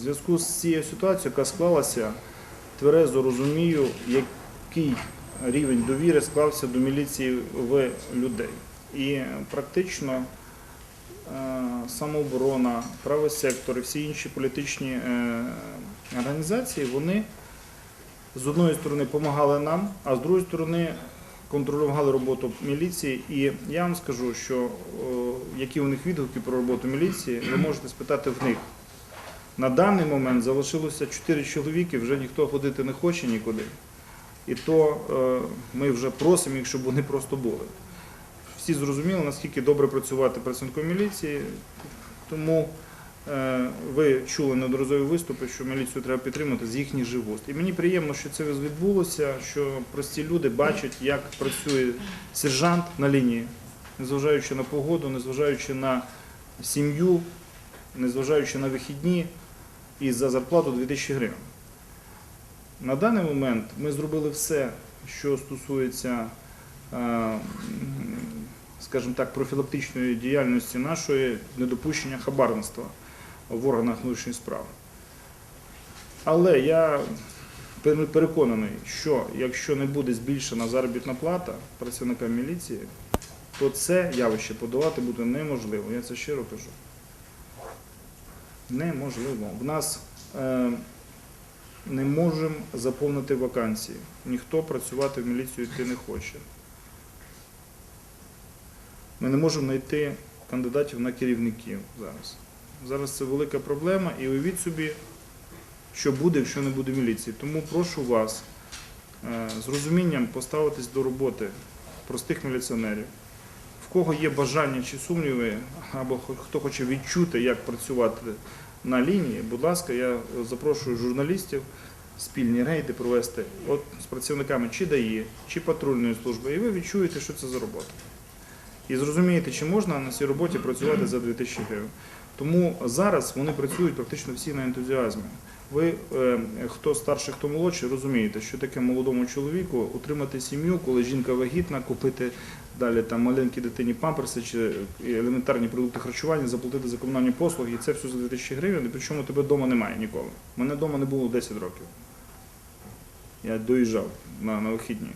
зв'язку з цією ситуацією, яка склалася, тверезо розумію, який рівень довіри склався до міліції в людей. І практично е, самооборона, правий сектор і всі інші політичні е, організації, вони з одної сторони допомагали нам, а з другої сторони контролювали роботу міліції. І я вам скажу, що які у них відгуки про роботу міліції, ви можете спитати в них. На даний момент залишилося 4 чоловіки, вже ніхто ходити не хоче нікуди. І то е, ми вже просимо їх, щоб вони просто були. Всі зрозуміли, наскільки добре працювати працівником міліції, тому е, ви чули неодноразові виступи, що міліцію треба підтримати з їхніх живост. І мені приємно, що це відбулося, що прості люди бачать, як працює сержант на лінії, незважаючи на погоду, незважаючи на сім'ю, незважаючи на вихідні і за зарплату 2000 гривень. На даний момент ми зробили все, що стосується, е, скажімо так, профілактичної діяльності нашої недопущення хабарництва в органах внутрішніх справ. Але я переконаний, що якщо не буде збільшена заробітна плата працівникам міліції, то це явище подолати буде неможливо. Я це щиро кажу. Неможливо. В нас е, не можемо заповнити вакансії. Ніхто працювати в міліцію йти не хоче. Ми не можемо знайти кандидатів на керівників зараз. Зараз це велика проблема, і уявіть собі, що буде, якщо не буде міліції. Тому прошу вас е, з розумінням поставитись до роботи простих міліціонерів. В кого є бажання чи сумніви, або хто хоче відчути, як працювати на лінії, будь ласка, я запрошую журналістів спільні рейди провести от з працівниками чи ДАІ, чи патрульної служби, і ви відчуєте, що це за робота. І зрозумієте, чи можна на цій роботі працювати за 2000 гривень. Тому зараз вони працюють практично всі на ентузіазмі. Ви, е, хто старший, хто молодший, розумієте, що таке молодому чоловіку утримати сім'ю, коли жінка вагітна, купити далі там маленькій дитині памперси чи елементарні продукти харчування, заплатити за комунальні послуги, і це все за 2000 гривень, і причому тебе вдома немає ніколи. У мене вдома не було 10 років. Я доїжджав на, на вихідні.